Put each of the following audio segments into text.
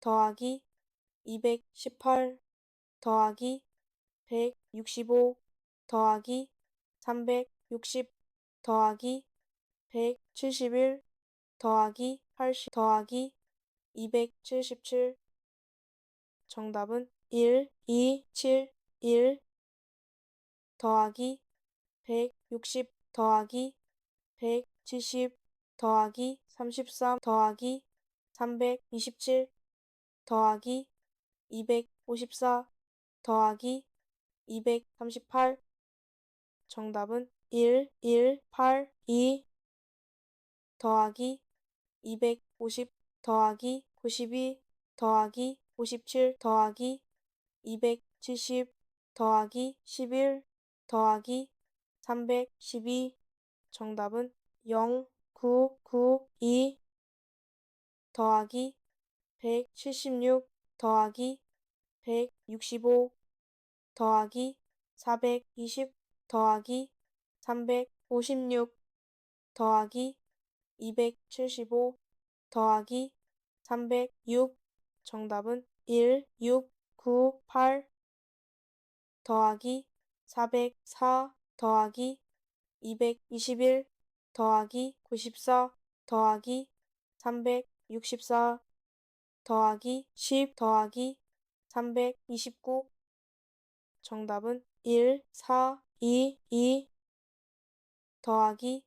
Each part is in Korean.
더하기 218 더하기 165 더하기 360 더하기 171 더하기 80 더하기 277 정답은 1, 2, 7, 1 더하기 160 더하기 170 더하기 33 더하기 327 더하기 254 더하기 238 정답은 1, 1, 8, 2 더하기 250 더하기 92 더하기 57 더하기 270 더하기 11 더하기 312 정답은 0, 9, 9, 2 더하기 176 더하기 165 더하기 420 더하기 356 더하기 275 더하기 306 정답은 1, 6, 9, 8 더하기 404 더하기 221 더하기 94 더하기 364 더하기 10 더하기 329 정답은 1, 4, 2, 2 더하기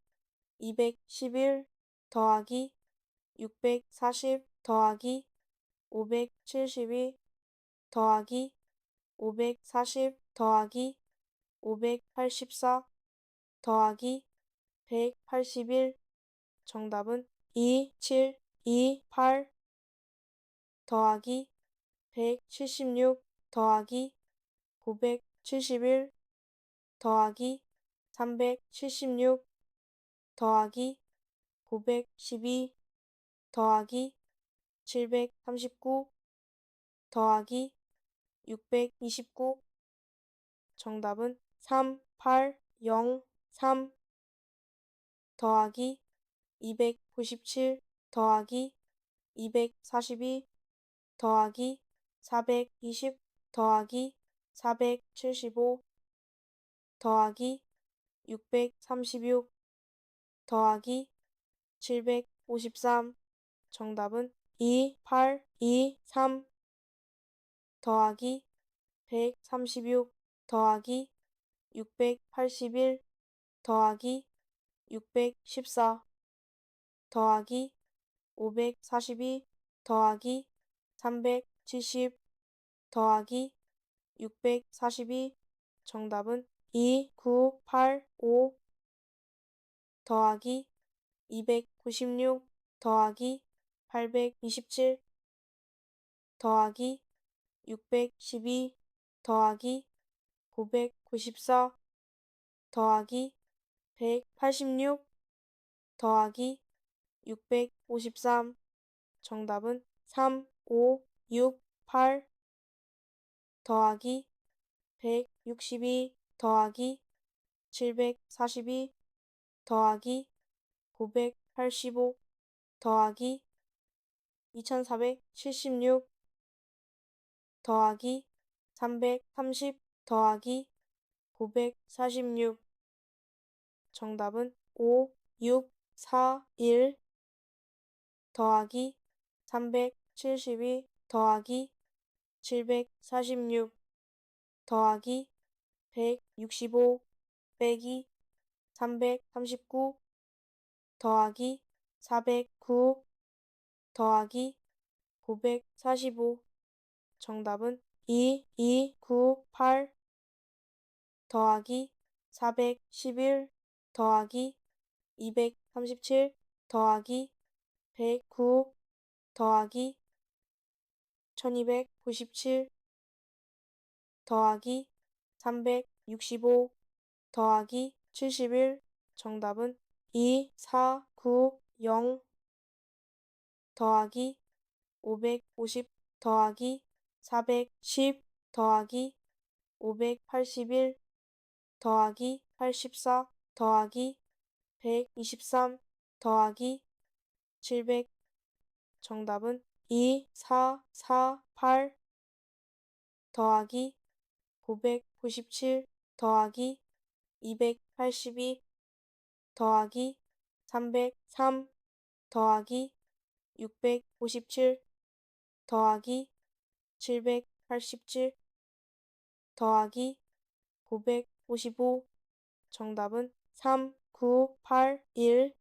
211 더하기 640 더하기 572 더하기 540 더하기 584 더하기 181 정답은 2, 7, 2, 8 더하기 176 더하기 971 더하기 376 더하기 912 더하기 739 더하기 629 정답은 3, 8, 0, 3 더하기 297 더하기 242 더하기 420 더하기 475 더하기 636 더하기 753 정답은 2, 8, 2, 3 더하기 136 더하기 681 더하기 614 더하기 542 더하기 370 더하기 642 정답은 2, 9, 8, 5 더하기 296 더하기 827 더하기 612 더하기 994 더하기 186 더하기 653 정답은 3, 5, 6, 8 더하기 162 더하기 742 더하기 985 더하기 2476 더하기 330 더하기 946 정답은 5, 6, 4, 1 더하기 372 더하기 746 더하기 165 빼기 339 더하기 409 더하기 945 정답은 2, 2, 9, 8 더하기 411 더하기 237 더하기 109 더하기 1297 더하기 365 더하기 71 정답은 2, 4, 9, 0 더하기 550 더하기 410 더하기 581 더하기 84 더하기 123 더하기 700 정답은 2, 4, 4, 8 더하기 997 더하기 282 더하기 303 더하기 657 더하기 787 더하기 955 정답은 3, 9, 8, 1